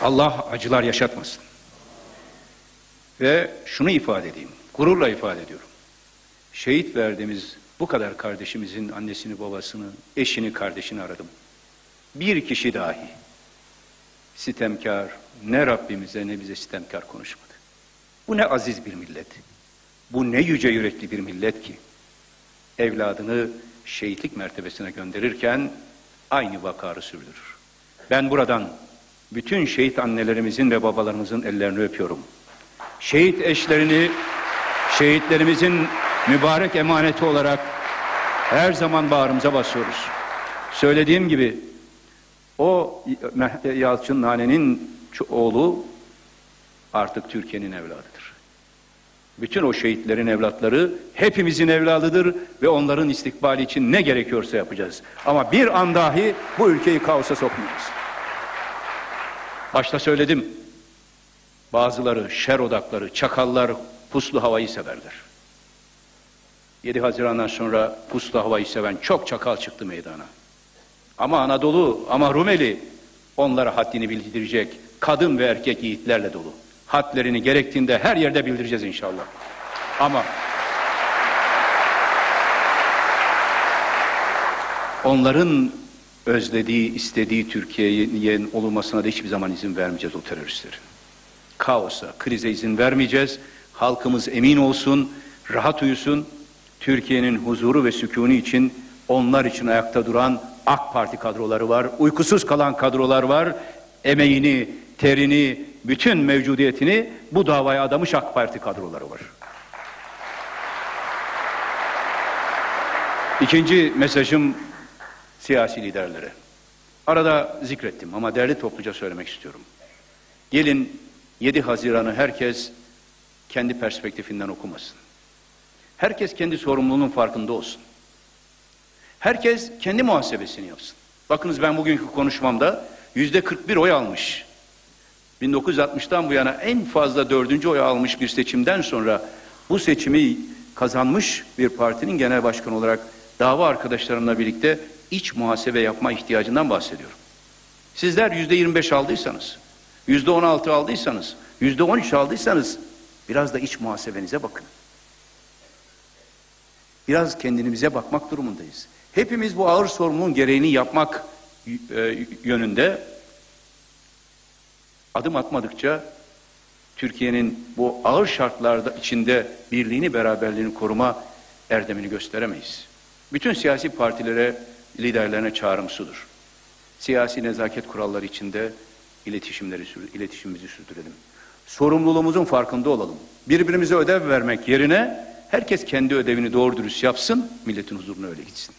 Allah acılar yaşatmasın. Ve şunu ifade edeyim, gururla ifade ediyorum. Şehit verdiğimiz bu kadar kardeşimizin annesini, babasını, eşini, kardeşini aradım. Bir kişi dahi sitemkar, ne Rabbimize ne bize sitemkar konuşmadı. Bu ne aziz bir millet. Bu ne yüce yürekli bir millet ki. Evladını şehitlik mertebesine gönderirken aynı vakarı sürdürür. Ben buradan bütün şehit annelerimizin ve babalarımızın ellerini öpüyorum. Şehit eşlerini şehitlerimizin mübarek emaneti olarak her zaman bağrımıza basıyoruz. Söylediğim gibi o Yalçın Nane'nin oğlu artık Türkiye'nin evladıdır. Bütün o şehitlerin evlatları hepimizin evladıdır ve onların istikbali için ne gerekiyorsa yapacağız. Ama bir an dahi bu ülkeyi kaosa sokmayacağız. Başta söyledim. Bazıları şer odakları, çakallar puslu havayı severler. 7 Haziran'dan sonra puslu havayı seven çok çakal çıktı meydana. Ama Anadolu, ama Rumeli onlara haddini bildirecek kadın ve erkek yiğitlerle dolu. Hadlerini gerektiğinde her yerde bildireceğiz inşallah. Ama onların özlediği, istediği Türkiye'nin olmasına da hiçbir zaman izin vermeyeceğiz o teröristlerin. Kaosa, krize izin vermeyeceğiz. Halkımız emin olsun, rahat uyusun. Türkiye'nin huzuru ve sükûnu için onlar için ayakta duran AK Parti kadroları var, uykusuz kalan kadrolar var. Emeğini, terini, bütün mevcudiyetini bu davaya adamış AK Parti kadroları var. İkinci mesajım siyasi liderlere. Arada zikrettim ama değerli topluca söylemek istiyorum. Gelin 7 Haziran'ı herkes kendi perspektifinden okumasın. Herkes kendi sorumluluğunun farkında olsun. Herkes kendi muhasebesini yapsın. Bakınız ben bugünkü konuşmamda yüzde 41 oy almış. 1960'tan bu yana en fazla dördüncü oy almış bir seçimden sonra bu seçimi kazanmış bir partinin genel başkanı olarak dava arkadaşlarımla birlikte iç muhasebe yapma ihtiyacından bahsediyorum. Sizler yüzde 25 aldıysanız, yüzde 16 aldıysanız, yüzde 13 aldıysanız biraz da iç muhasebenize bakın. Biraz kendimize bakmak durumundayız. Hepimiz bu ağır sorumluluğun gereğini yapmak e, yönünde adım atmadıkça Türkiye'nin bu ağır şartlarda içinde birliğini, beraberliğini koruma erdemini gösteremeyiz. Bütün siyasi partilere, liderlerine çağrım sudur. Siyasi nezaket kuralları içinde iletişimleri, iletişimimizi sürdürelim. Sorumluluğumuzun farkında olalım. Birbirimize ödev vermek yerine herkes kendi ödevini doğru dürüst yapsın, milletin huzuruna öyle gitsin.